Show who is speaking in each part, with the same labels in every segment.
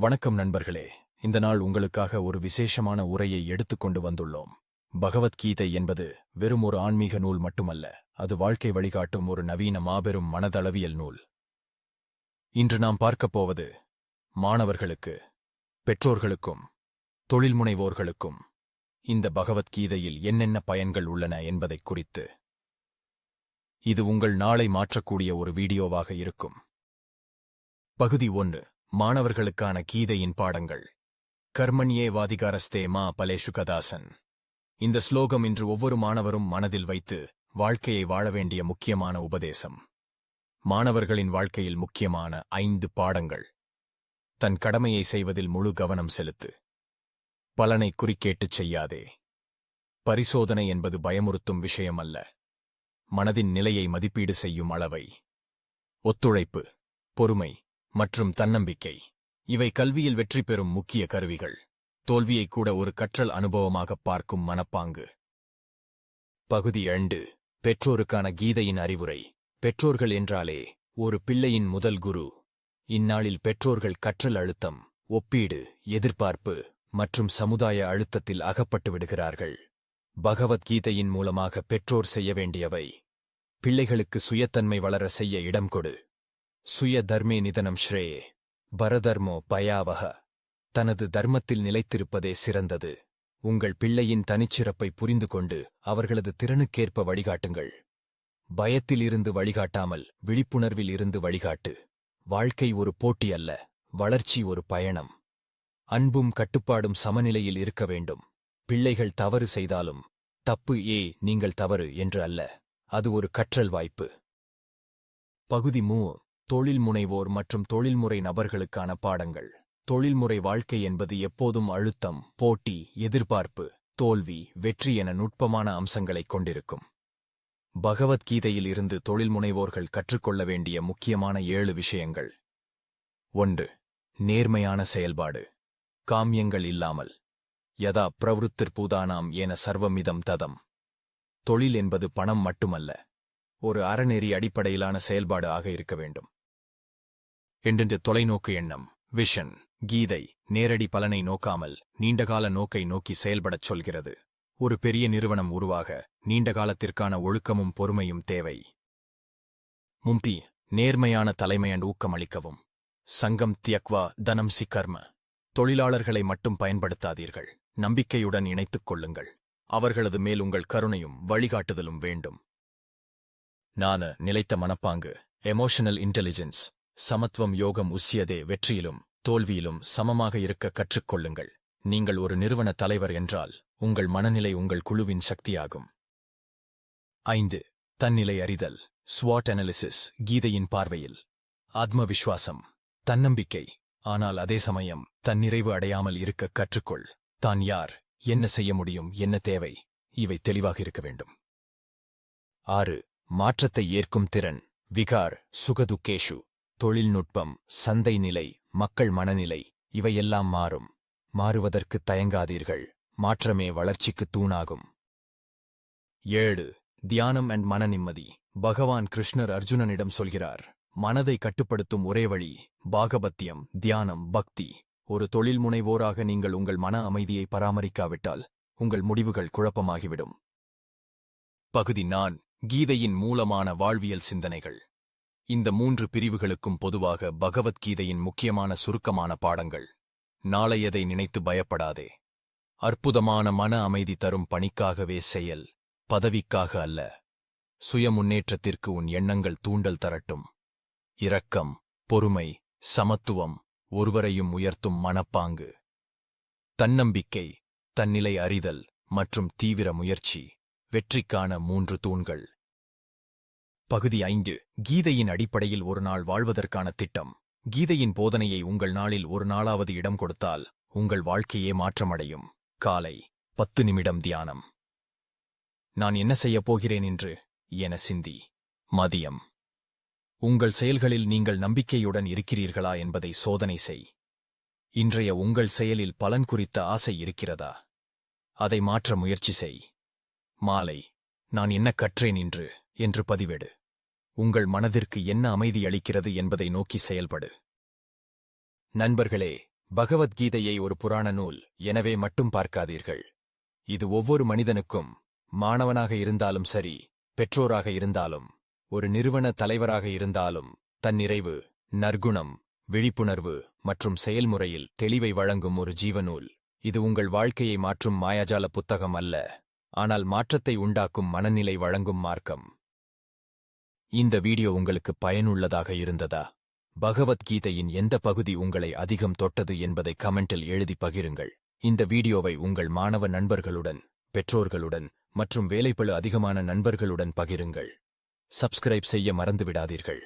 Speaker 1: வணக்கம் நண்பர்களே. இந்த நாள் உங்களுக்காக ஒரு விசேஷமான உரையை எடுத்துக்கொண்டு வந்துள்ளோம். பகவத்கீதை என்பது வெறும் ஒரு ஆன்மீக நூல் மட்டுமல்ல அது வாழ்க்கை வழிகாட்டும் ஒரு நவீன மாபெரும் மனதளவியல் நூல். இன்று நாம் பார்க்கப் போவது மாணவர்களுக்கு பெற்றோர்களுக்கும் தொழில் முனைவோர்களுக்கும் இந்த பகவத்கீதையில் என்னென்ன பயன்கள் உள்ளன என்பதைக் குறித்து. இது உங்கள் நாளை மாற்றக்கூடிய ஒரு வீடியோவாக இருக்கும். பகுதி ஒன்று. மாணவர்களுக்கான கீதையின் பாடங்கள். கர்மண்யே வாதிகாரஸ்தே மா பலேஷு கதாசன் இந்த ஸ்லோகம் இன்று ஒவ்வொரு மாணவரும் மனதில் வைத்து வாழ்க்கையை வாழ வேண்டிய முக்கியமான உபதேசம். மாணவர்களின் வாழ்க்கையில் முக்கியமான ஐந்து பாடங்கள். தன் கடமையை செய்வதில் முழு கவனம் செலுத்து. பலனை குறிக்கேட்டுச் செய்யாதே. பரிசோதனை என்பது பயமுறுத்தும் விஷயம் அல்ல மனதின் நிலையை மதிப்பீடு செய்யும் அளவை. ஒத்துழைப்பு பொறுமை மற்றும் தன்னம்பிக்கை. இவை கல்வியில் வெற்றி பெறும் முக்கிய கருவிகள். தோல்வியை கூட ஒரு கற்றல் அனுபவமாக பார்க்கும் மனப்பாங்கு. பகுதி இரண்டு. பெற்றோருக்கான கீதையின் அறிவுரை. பெற்றோர்கள் என்றாலே ஒரு பிள்ளையின் முதல் குரு. இந்நாளில் பெற்றோர்கள் கற்றல் அழுத்தம் ஒப்பீடு எதிர்பார்ப்பு மற்றும் சமுதாய அழுத்தத்தில் அகப்பட்டு விடுகிறார்கள். பகவத்கீதையின் மூலமாக பெற்றோர் செய்ய வேண்டியவை. பிள்ளைகளுக்கு சுயத்தன்மை வளர செய்ய இடம் கொடு. சுய தர்மே நிதனம் ஸ்ரேயே. பரதர்மோ பயாவக. தனது தர்மத்தில் நிலைத்திருப்பதே சிறந்தது. உங்கள் பிள்ளையின் தனிச்சிறப்பை புரிந்து கொண்டு அவர்களது திறனுக்கேற்ப வழிகாட்டுங்கள். பயத்தில் இருந்து வழிகாட்டாமல் விழிப்புணர்வில் இருந்து வழிகாட்டு. வாழ்க்கை ஒரு போட்டி அல்ல வளர்ச்சி ஒரு பயணம். அன்பும் கட்டுப்பாடும் சமநிலையில் இருக்க வேண்டும். பிள்ளைகள் தவறு செய்தாலும் தப்பு ஏ நீங்கள் தவறு என்று அல்ல. அது ஒரு கற்றல் வாய்ப்பு. பகுதி மூ தொழில் முனைவோர் மற்றும் தொழில்முறை நபர்களுக்கான பாடங்கள். தொழில்முறை வாழ்க்கை என்பது எப்போதும் அழுத்தம் போட்டி எதிர்பார்ப்பு தோல்வி வெற்றி என நுட்பமான அம்சங்களைக் கொண்டிருக்கும். பகவத்கீதையில் இருந்து தொழில் முனைவோர்கள் கற்றுக்கொள்ள வேண்டிய முக்கியமான ஏழு விஷயங்கள். ஒன்று நேர்மையான செயல்பாடு. காமியங்கள் இல்லாமல். யதா பிரவருத்திற்பூதானாம் என சர்வமிதம் ததம். தொழில் என்பது பணம் மட்டுமல்ல. ஒரு அறநெறி அடிப்படையிலான செயல்பாடு ஆக இருக்க வேண்டும். என்றென்று தொலைநோக்கு எண்ணம் விஷன் கீதை நேரடி பலனை நோக்காமல் நீண்டகால நோக்கை நோக்கி செயல்படச் சொல்கிறது. ஒரு பெரிய நிறுவனம் உருவாக நீண்ட காலத்திற்கான ஒழுக்கமும் பொறுமையும் தேவை. மும்பி நேர்மையான தலைமையன் ஊக்கமளிக்கவும் சங்கம் தியக்வா தனம் சி கர்ம. தொழிலாளர்களை மட்டும் பயன்படுத்தாதீர்கள். நம்பிக்கையுடன் இணைத்துக் கொள்ளுங்கள். அவர்களது மேல் உங்கள் கருணையும் வழிகாட்டுதலும் வேண்டும். நான நிலைத்த மனப்பாங்கு எமோஷனல் இன்டெலிஜென்ஸ் சமத்துவம் யோகம் உசியதே வெற்றியிலும் தோல்வியிலும் சமமாக இருக்க கற்றுக்கொள்ளுங்கள். நீங்கள் ஒரு நிறுவன தலைவர் என்றால் உங்கள் மனநிலை உங்கள் குழுவின் சக்தியாகும். ஐந்து தன்னிலை அறிதல் ஸ்வாட் அனாலிசிஸ் கீதையின் பார்வையில். ஆத்மவிஸ்வாசம் தன்னம்பிக்கை ஆனால் அதே சமயம் தன்னிறைவு அடையாமல் இருக்க கற்றுக்கொள். தான் யார் என்ன செய்ய முடியும் என்ன தேவை இவை தெளிவாக இருக்க வேண்டும். ஆறு மாற்றத்தை ஏற்கும் திறன் விகார் சுகதுக்கேஷு. தொழில்நுட்பம் சந்தை நிலை மக்கள் மனநிலை இவையெல்லாம் மாறும். மாறுவதற்கு தயங்காதீர்கள். மாற்றமே வளர்ச்சிக்கு தூணாகும். ஏழு. தியானம் அண்ட் மன நிம்மதி பகவான் கிருஷ்ணர் அர்ஜுனனிடம் சொல்கிறார் மனதை கட்டுப்படுத்தும் ஒரே வழி பாகபத்தியம் தியானம் பக்தி. ஒரு தொழில் முனைவோராக நீங்கள் உங்கள் மன அமைதியை பராமரிக்காவிட்டால் உங்கள் முடிவுகள் குழப்பமாகிவிடும். பகுதி நான் கீதையின் மூலமான வாழ்வியல் சிந்தனைகள். இந்த மூன்று பிரிவுகளுக்கும் பொதுவாக பகவத்கீதையின் முக்கியமான சுருக்கமான பாடங்கள். நாளையதை நினைத்து பயப்படாதே. அற்புதமான மன அமைதி தரும் பணிக்காகவே செயல் பதவிக்காக அல்ல. சுய முன்னேற்றத்திற்கு உன் எண்ணங்கள் தூண்டல் தரட்டும். இரக்கம் பொறுமை சமத்துவம் ஒருவரையும் உயர்த்தும் மனப்பாங்கு. தன்னம்பிக்கை தன்னிலை அறிதல் மற்றும் தீவிர முயற்சி வெற்றிக்கான மூன்று தூண்கள். பகுதி ஐந்து கீதையின் அடிப்படையில் ஒரு நாள் வாழ்வதற்கான திட்டம். கீதையின் போதனையை உங்கள் நாளில் ஒரு நாளாவது இடம் கொடுத்தால் உங்கள் வாழ்க்கையே மாற்றமடையும். காலை பத்து நிமிடம் தியானம். நான் என்ன செய்யப் போகிறேன் என்று என சிந்தி. மதியம். உங்கள் செயல்களில் நீங்கள் நம்பிக்கையுடன் இருக்கிறீர்களா என்பதை சோதனை செய். இன்றைய உங்கள் செயலில் பலன் குறித்த ஆசை இருக்கிறதா? அதை மாற்ற முயற்சி செய். மாலை. நான் என்ன கற்றேன் என்று என்று பதிவிடு. உங்கள் மனதிற்கு என்ன அமைதி அளிக்கிறது என்பதை நோக்கி செயல்படு. நண்பர்களே பகவத்கீதையை ஒரு புராண நூல் எனவே மட்டும் பார்க்காதீர்கள். இது ஒவ்வொரு மனிதனுக்கும் மாணவனாக இருந்தாலும் சரி பெற்றோராக இருந்தாலும் ஒரு நிறுவன தலைவராக இருந்தாலும் தன்னிறைவு நற்குணம் விழிப்புணர்வு மற்றும் செயல்முறையில் தெளிவை வழங்கும் ஒரு ஜீவநூல். இது உங்கள் வாழ்க்கையை மாற்றும் மாயாஜால புத்தகம் அல்ல ஆனால் மாற்றத்தை உண்டாக்கும் மனநிலை வழங்கும் மார்க்கம். இந்த வீடியோ உங்களுக்கு பயனுள்ளதாக இருந்ததா? பகவத்கீதையின் எந்த பகுதி உங்களை அதிகம் தொட்டது என்பதை கமெண்டில் எழுதி பகிருங்கள். இந்த வீடியோவை உங்கள் மாணவ நண்பர்களுடன் பெற்றோர்களுடன் மற்றும் வேலைப்பளு அதிகமான நண்பர்களுடன் பகிருங்கள். சப்ஸ்கிரைப் செய்ய மறந்துவிடாதீர்கள்.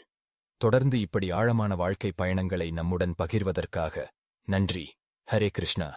Speaker 1: தொடர்ந்து இப்படி ஆழமான வாழ்க்கை பயணங்களை நம்முடன் பகிர்வதற்காக நன்றி. ஹரே கிருஷ்ணா.